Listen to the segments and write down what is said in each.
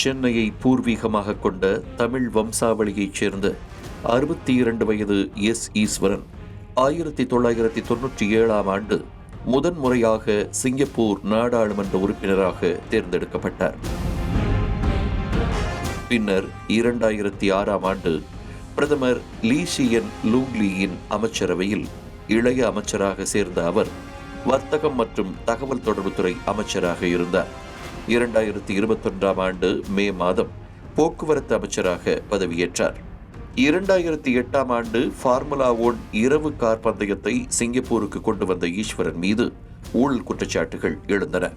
சென்னையை பூர்வீகமாக கொண்ட தமிழ் வம்சாவளியைச் சேர்ந்த அறுபத்தி இரண்டு வயது எஸ். ஈஸ்வரன் ஆயிரத்தி தொள்ளாயிரத்தி தொன்னூற்றி ஏழாம் ஆண்டு முதன்முறையாக சிங்கப்பூர் நாடாளுமன்ற உறுப்பினராக தேர்ந்தெடுக்கப்பட்டார். பின்னர் இரண்டாயிரத்தி ஆறாம் ஆண்டு பிரதமர் லீசியன் லூங்லியின் அமைச்சரவையில் இளைய அமைச்சராக சேர்ந்த அவர் வர்த்தகம் மற்றும் தகவல் தொடர்புத்துறை அமைச்சராக இருந்தார். இரண்டாயிரத்தி இருபத்தொன்றாம் ஆண்டு மே மாதம் போக்குவரத்து அமைச்சராக பதவியேற்றார். இரண்டாயிரத்தி எட்டாம் ஆண்டு ஃபார்முலா ஒன் இரவு கார் பந்தயத்தை சிங்கப்பூருக்கு கொண்டு வந்த ஈஸ்வரன் மீது ஊழல் குற்றச்சாட்டுகள் எழுந்தன.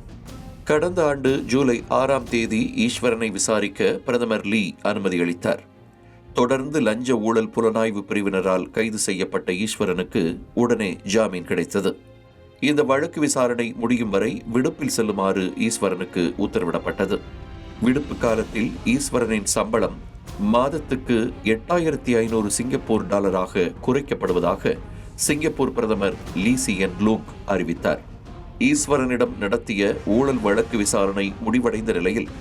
கடந்த ஆண்டு ஜூலை ஆறாம் தேதி ஈஸ்வரனை விசாரிக்க பிரதமர் லீ அனுமதி அளித்தார். தொடர்ந்து லஞ்ச ஊழல் புலனாய்வு பிரிவினரால் கைது செய்யப்பட்ட ஈஸ்வரனுக்கு உடனே ஜாமீன் கிடைத்தது. இந்த வழக்கு விசாரணை முடியும் வரை விடுப்பில் செல்லுமாறு ஈஸ்வரனுக்கு உத்தரவிடப்பட்டது. விடுப்பு காலத்தில் ஈஸ்வரனின் சம்பளம் மாதத்துக்கு எட்டாயிரத்தி ஐநூறு சிங்கப்பூர் டாலராக குறைக்கப்படுவதாக சிங்கப்பூர் பிரதமர் லீசியன் லூக் அறிவித்தார். ஈஸ்வரனிடம் நடத்திய ஊழல் வழக்கு விசாரணை முடிவடைந்த நிலையில்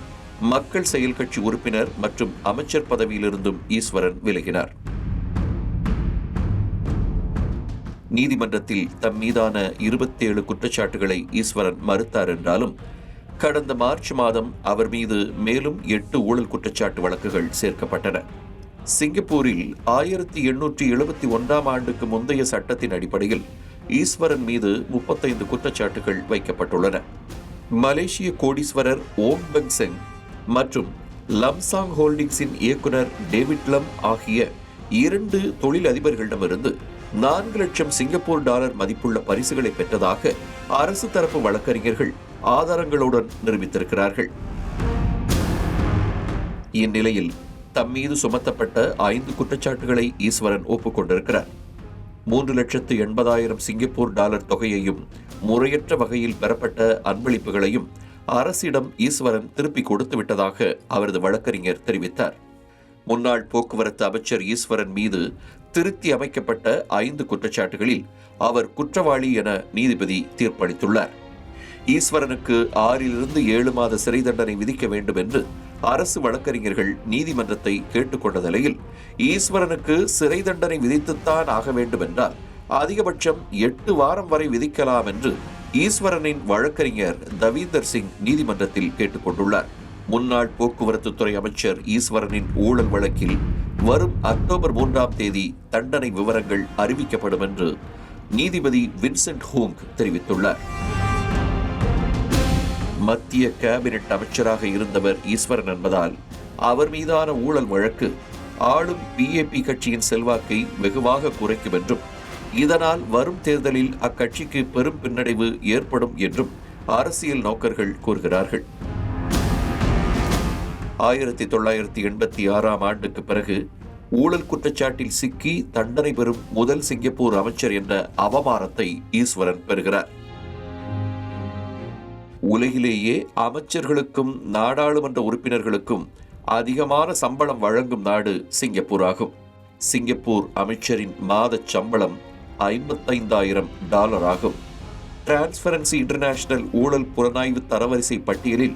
மக்கள் செயல் கட்சி உறுப்பினர் மற்றும் அமைச்சர் பதவியிலிருந்தும் ஈஸ்வரன் விலகினார். நீதிமன்றத்தில் தம் மீதான இருபத்தேழு குற்றச்சாட்டுகளை ஈஸ்வரன் மறுத்தார் என்றாலும் கடந்த மார்ச் மாதம் அவர் மீது மேலும் எட்டு ஊழல் குற்றச்சாட்டு வழக்குகள் சேர்க்கப்பட்டன. சிங்கப்பூரில் ஆயிரத்தி எண்ணூற்றி எழுபத்தி ஒன்றாம் ஆண்டுக்கு முந்தைய சட்டத்தின் அடிப்படையில் ஈஸ்வரன் மீது முப்பத்தைந்து குற்றச்சாட்டுகள் வைக்கப்பட்டுள்ளன. மலேசிய கோடீஸ்வரர் ஓம் பெங் செங் மற்றும் லம்சாங் ஹோல்டிங்ஸின் இயக்குனர் டேவிட் லம் ஆகிய இரண்டு தொழில் அதிபர்களிடமிருந்து நான்கு லட்சம் சிங்கப்பூர் டாலர் மதிப்புள்ள பரிசுகளை பெற்றதாக அரசு தரப்பு வழக்கறிஞர்கள் ஆதாரங்களுடன் நிரூபித்திருக்கிறார்கள். இந்நிலையில் தம் மீது சுமத்தப்பட்ட ஐந்து குற்றச்சாட்டுகளை ஈஸ்வரன் ஒப்புக்கொண்டிருக்கிறார். மூன்று லட்சத்து எண்பதாயிரம் சிங்கப்பூர் டாலர் தொகையையும் முறையற்ற வகையில் பெறப்பட்ட அன்பளிப்புகளையும் அரசிடம் ஈஸ்வரன் திருப்பி கொடுத்து விட்டதாக அவரது வழக்கறிஞர் தெரிவித்தார். முன்னாள் போக்குவரத்து அமைச்சர் ஈஸ்வரன் மீது திருத்தி அமைக்கப்பட்ட ஐந்து குற்றச்சாட்டுகளில் அவர் குற்றவாளி என நீதிபதி தீர்ப்பளித்துள்ளார். ஈஸ்வரனுக்கு ஆறிலிருந்து ஏழு மாத சிறை தண்டனை விதிக்க வேண்டும் என்று அரசு வழக்கறிஞர்கள் நீதிமன்றத்தை கேட்டுக்கொண்ட நிலையில் ஈஸ்வரனுக்கு சிறை தண்டனை விதித்துத்தான் ஆக வேண்டும் என்றால் அதிகபட்சம் எட்டு வாரம் வரை விதிக்கலாம் என்று ஈஸ்வரனின் வழக்கறிஞர் தவீந்தர் சிங் நீதிமன்றத்தில் கேட்டுக்கொண்டுள்ளார். முன்னாள் போக்குவரத்து துறை அமைச்சர் ஈஸ்வரனின் ஊழல் வழக்கில் வரும் அக்டோபர் மூன்றாம் தேதி தண்டனை விவரங்கள் அறிவிக்கப்படும் என்று நீதிபதி வின்சென்ட் ஹோங் தெரிவித்துள்ளார். மத்திய கேபினெட் அமைச்சராக இருந்தவர் ஈஸ்வரன் என்பதால் அவர் மீதான ஊழல் வழக்கு ஆளும் பிஏபி கட்சியின் செல்வாக்கை வெகுவாக குறைக்கும் என்றும் இதனால் வரும் தேர்தலில் அக்கட்சிக்கு பெரும் பின்னடைவு ஏற்படும் என்றும் அரசியல் நோக்கர்கள் கூறுகிறார்கள். ஆயிரத்தி தொள்ளாயிரத்தி எண்பத்தி ஆறாம் ஆண்டுக்கு பிறகு ஊழல் குற்றச்சாட்டில் சிக்கி தண்டனை பெறும் முதல் சிங்கப்பூர் அமைச்சர் என்ற அவமானத்தை ஈஸ்வரன் பெறுகிறார். உலகிலேயே அமைச்சர்களுக்கும் நாடாளுமன்ற உறுப்பினர்களுக்கும் அதிகமான சம்பளம் வழங்கும் நாடு சிங்கப்பூர் ஆகும். சிங்கப்பூர் அமைச்சரின் மாத சம்பளம் ஐம்பத்தைந்தாயிரம் டாலர் ஆகும். டிரான்ஸ்பரன்சி இன்டர்நேஷனல் ஊழல் புலனாய்வு தரவரிசை பட்டியலில்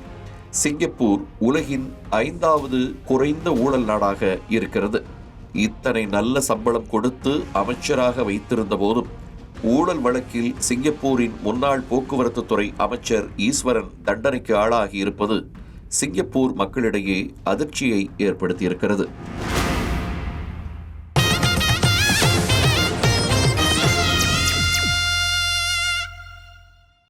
சிங்கப்பூர் உலகின் ஐந்தாவது குறைந்த ஊழல் நாடாக இருக்கிறது. இத்தனை நல்ல சம்பளம் கொடுத்து அமைச்சராக வைத்திருந்த போதும் ஊழல் வழக்கில் சிங்கப்பூரின் முன்னாள் போக்குவரத்து துறை அமைச்சர் ஈஸ்வரன் தண்டனைக்கு ஆளாகி இருப்பது சிங்கப்பூர் மக்களிடையே அதிர்ச்சியை ஏற்படுத்தியிருக்கிறது.